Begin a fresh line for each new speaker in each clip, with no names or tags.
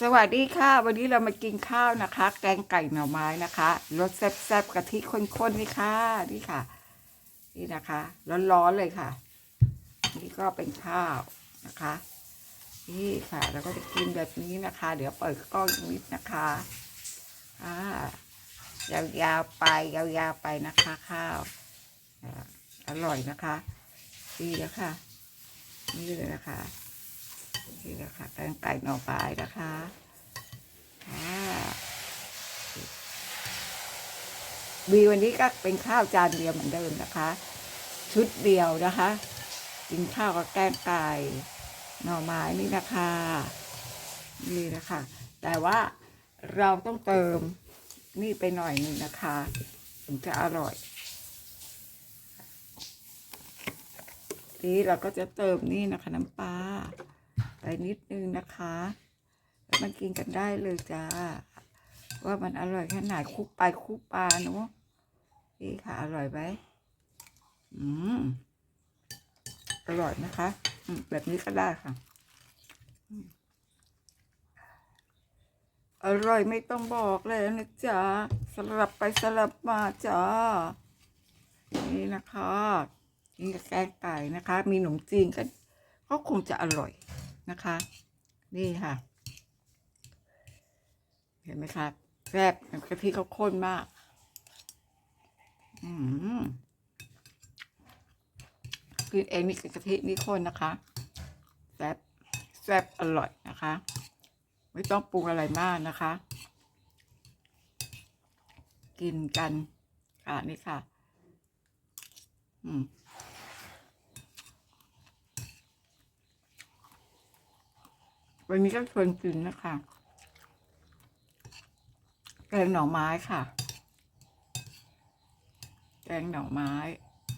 สวัสดีค่ะ วันนี้เรามากินข้าวนะคะ แกงไก่หน่อไม้นะคะรสแซ่บๆกะทิข้นๆนี่ค่ะนี่ค่ะ นี่นะคะร้อนๆเลยค่ะ นี่ก็เป็นข้าวนะคะ นี่ค่ะแล้วก็จะกินแบบนี้นะคะ เดี๋ยวเปิดกล้องนิดนะคะอ่ายาวๆไปยาวๆไปนะคะข้าวอร่อยนะคะนี่นะคะนี่เลยนะคะ นี่นะคะแกงไก่หน่อไม้นะคะอ่าวีวันนี้ก็เป็นข้าวจานเดียวเหมือนเดิมนะคะ ชุดเดียวนะคะ กินข้าวกับแกงไก่หน่อไม้นี่นะคะนี่นะคะ แต่ว่าเราต้องเติมนี่ไปหน่อยหนึ่งนะคะถึงจะอร่อยนี้เราก็จะเติมนี่นะคะน้ำปลา นิดนึงนะคะ มันกินกันได้เลยจ้า ว่ามันอร่อยแค่ไหนคุกไปคุกปลาเนาะนี่ค่ะ อร่อยไหมอืมอร่อยนะคะแบบนี้ก็ได้ค่ะ อร่อยไม่ต้องบอกเลยนะจ๊ะสลับไปสลับมาจ้านี่นะคะนี่กับแกงไก่นะคะ มีขนมจีนกันก็คงจะอร่อย นะคะ นี่ค่ะ เห็นไหมคะแซ่บกะทิเขาข้นมาก อืมกินเองนี่กะทินี่ข้นนะคะแซ่บแซ่บอร่อยนะคะ ไม่ต้องปรุงอะไรมากนะคะ กินกันค่ะนี่ค่ะ อืม วันนี้ก็ชวนกินนะคะแกงหน่อไม้ค่ะ แกงหน่อไม้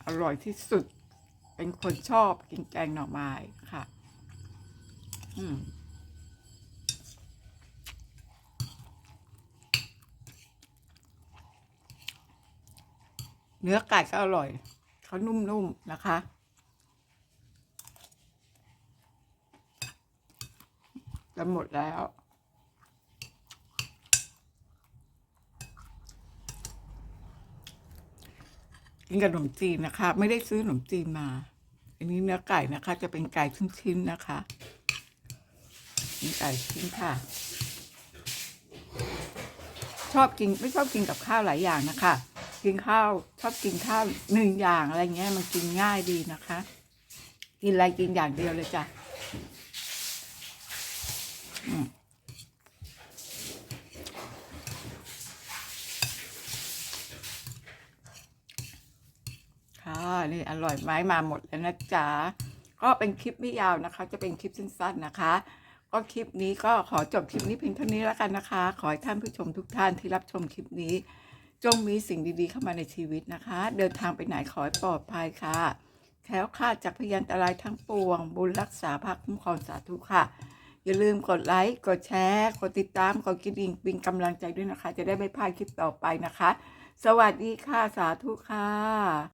อร่อยที่สุด เป็นคนชอบกินแกงหน่อไม้ค่ะ อืมเนื้อไก่ก็อร่อย เขานุ่มๆนะคะ จะหมดแล้ว กินกับขนมจีนนะคะ ไม่ได้ซื้อขนมจีนมา อันนี้เนื้อไก่นะคะ จะเป็นไก่ชิ้นๆนะคะเป็นไก่ชิ้นค่ะ ชอบกินไม่ชอบกินกับข้าวหลายอย่างนะคะ กินข้าวชอบกินข้าวหนึ่งอย่างอะไรเงี้ยมันกินง่ายดีนะคะ กินอะไรกินอย่างเดียวเลยจ้ะ ค่ะนี่อร่อยไหมมาหมดแล้วนะจ๊ะก็เป็นคลิปไม่ยาวนะคะ จะเป็นคลิปสั้นๆนะคะ ก็คลิปนี้ก็ขอจบคลิปนี้เพียงเท่านี้แล้วกันนะคะ ขอให้ท่านผู้ชมทุกท่านที่รับชมคลิปนี้ จงมีสิ่งดีๆเข้ามาในชีวิตนะคะ เดินทางไปไหนขอให้ปลอดภัยค่ะแคล้วคลาดจากพยันตรายทั้งปวง บุญรักษาภาคคุ้มครองสาธุค่ะ อย่าลืมกดไลค์ กดแชร์ กดติดตาม กดกระดิ่งเป็นกำลังใจด้วยนะคะ จะได้ไม่พลาดคลิปต่อไปนะคะ สวัสดีค่ะ สาธุค่ะ